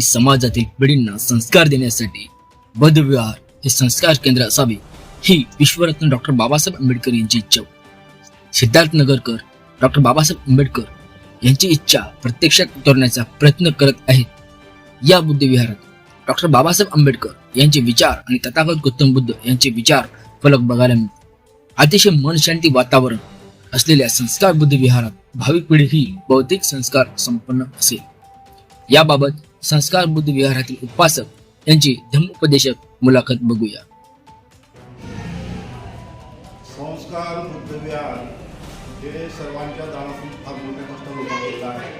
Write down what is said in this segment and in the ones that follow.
आणि समाजातील पिढींना संस्कार देण्यासाठी बदविहार हे संस्कार केंद्र असावे ही विश्वरत्न डॉक्टर बाबासाहेब आंबेडकर यांची इच्छा सिद्धार्थ नगरकर डॉक्टर बाबासाहेब आंबेडकर यांची इच्छा प्रत्यक्षात उतरण्याचा प्रयत्न करत आहेत. या बुद्धविहारात डॉक्टर बाबासाहेब आंबेडकर यांचे विचार आणि तथागत गौतम बुद्ध यांचे विचार फलक बघायला मिळते अतिशय मनशांती वातावरण असलेल्या संस्कार बुद्ध विहारात भाविक पिढी ही बौद्धिक संस्कार संपन्न असेल. याबाबत संस्कार बुद्ध विहारातील उपासक यांची धम्मोपदेशक मुलाखत बघूया. संस्कार बुद्धविहार हे सर्वांच्या दानातून फार मोठ्या कष्टाने उभारलेलं आहे.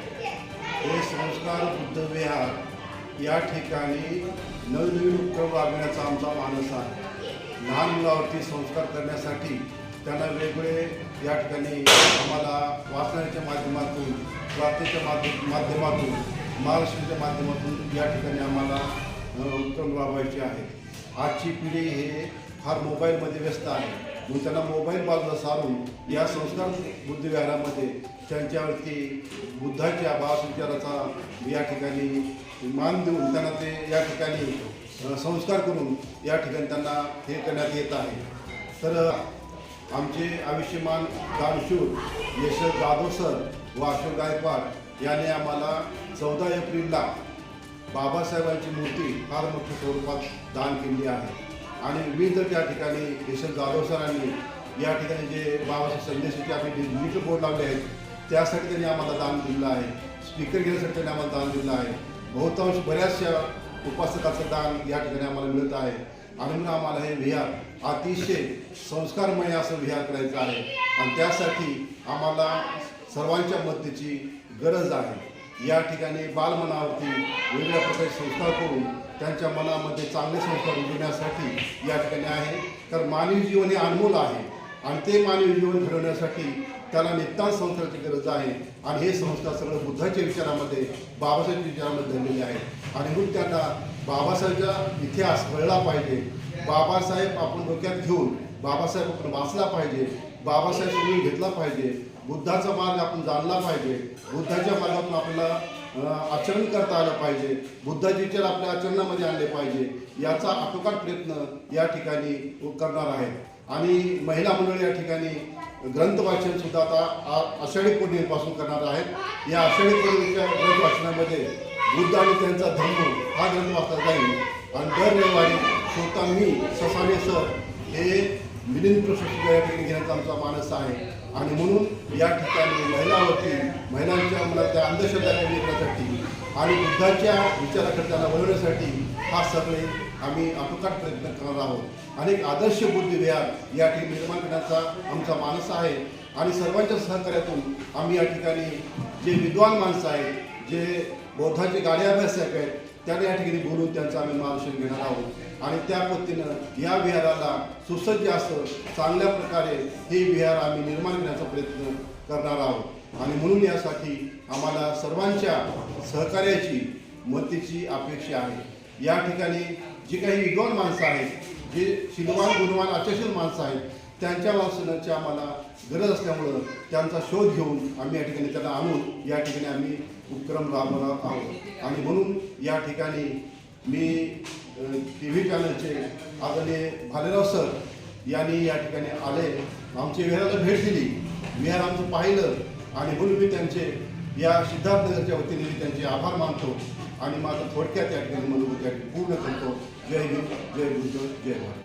हे संस्कार बुद्ध विहार या ठिकाणी नवनवीन उपक्रम राबविण्याचा आमचा मानस आहे. लहान मुलावरती संस्कार करण्यासाठी त्यांना वेगवेगळे या ठिकाणी आम्हाला वाचनाच्या माध्यमातून प्रार्थनेच्या माध्यम माध्यमातून महाराष्ट्राच्या माध्यमातून या ठिकाणी आम्हाला उत्तम राबवायचे आहे. आजची पिढी हे फार मोबाईलमध्ये व्यस्त आहे. म्हणून त्यांना मोबाईल बाजूला सारून या संस्कार बुद्धविहारामध्ये त्यांच्यावरती बुद्धाच्या भावसंचाराचा या ठिकाणी मान देऊन त्यांना ते या ठिकाणी संस्कार करून या ठिकाणी त्यांना हे करण्यात येत आहे. तर आमचे आयुष्यमान दानशूर यश जाधव सर व अशोक गायकवाड याने आम्हाला चौदा एप्रिलला बाबासाहेबांची मूर्ती फार मोठ्या स्वरूपात दान केली आहे. आणि विविध त्या ठिकाणी केशव जाधव सरांनी या ठिकाणी जे बाबासाहेब संदेशाचे आम्ही डिजिटल बोर्ड लावले आहेत त्यासाठी त्यांनी आम्हाला दान दिलं आहे. स्पीकर घेण्यासाठी त्यांनी आम्हाला दान दिलं आहे. बहुतांश बऱ्याचशा उपासकाचं दान या ठिकाणी आम्हाला मिळत आहे. आणि म्हणून आम्हाला हे विहार अतिशय संस्कारमय असं विहार करायचं आहे. आणि त्यासाठी आम्हाला सर्वांच्या मदतीची गरज आहे. या ठिकाणी बालमनावरती वेगळ्या प्रकारचे संस्कार करून त्यांच्या मनामध्ये चांगले संस्कार उजवण्यासाठी या ठिकाणी आहे. तर मानवी जीवन हे अनमोल आहे आणि ते मानवी जीवन घडवण्यासाठी त्याला नितांत संस्थाची गरज आहे. आणि हे संस्था सगळं बुद्धाच्या विचारामध्ये बाबासाहेबच्या विचारामध्ये धरलेले आहे. आणि म्हणून त्यांना बाबासाहेबचा इतिहास कळला पाहिजे. बाबासाहेब आपण डोक्यात घेऊन बाबासाहेब आपण वाचला पाहिजे. बाबासाहेब समजून घेतला पाहिजे. बुद्धाचा मार्ग आपण जाणला पाहिजे. बुद्धाच्या मार्गातून आपल्याला आचरण करता आलं पाहिजे. बुद्धाचे आपल्या आचरणामध्ये आणले पाहिजे. याचा आटोकाट प्रयत्न या ठिकाणी करणार आहेत. आणि महिला मंडळ या ठिकाणी ग्रंथ वाचन सुद्धा आता आ- आषाढी पौर्णिमेपासून करणार आहेत. या आषाढी पौर्णिमेच्या ग्रंथ वाचनामध्ये बुद्ध आणि त्यांचा धर्म हा ग्रंथ वाचला जाईल. आणि दर रविवारी स्वतः मी ससाने सर हे मिलिंद प्रशिक्षण या ठिकाणी घेण्याचा आमचा मानस आहे. आणि म्हणून या ठिकाणी महिलावरती महिलांच्या मुलाच्या अंधश्रद्धा कमी करण्यासाठी आणि बुद्धाच्या विचाराकडे त्यांना वळवण्यासाठी हा सगळे आम्ही आटोकाट प्रयत्न करणार आहोत. आणि आदर्श बुद्धिविहार या ठिकाणी निर्माण करण्याचा आमचा मानस आहे. आणि सर्वांच्या सहकार्यातून आम्ही या ठिकाणी जे विद्वान माणसं आहेत जे बौद्धाचे गाडे अभ्यासक आहेत त्यांना या ठिकाणी बोलून त्यांचं आम्ही मार्गदर्शन घेणार आहोत. आणि त्या पद्धतीनं या विहाराला सुसज्ज असं चांगल्या प्रकारे हे विहार आम्ही निर्माण करण्याचा प्रयत्न करणार आहोत. आणि म्हणून यासाठी आम्हाला सर्वांच्या सहकार्याची मदतीची अपेक्षा आहे. या ठिकाणी जी काही विद्वान माणसं आहेत जे शिलवान गुणवान अचशील माणसं आहेत त्यांच्या वाचनाची आम्हाला गरज असल्यामुळं त्यांचा शोध घेऊन आम्ही या ठिकाणी त्यांना आणून या ठिकाणी आम्ही उपक्रम राबवणार आहोत. आणि म्हणून या ठिकाणी मी टी व्ही चॅनलचे आदरणीय भालेराव सर यांनी या ठिकाणी आले. आमची विहाराला भेट दिली. विहार आमचं पाहिलं आणि म्हणून मी त्यांचे या सिद्धार्थनगरच्या वतीने मी त्यांचे आभार मानतो आणि माझं थोडक्यात या ठिकाणी मनोभूत पूर्ण करतो. जय हिंद जय बुद्ध जय भारत.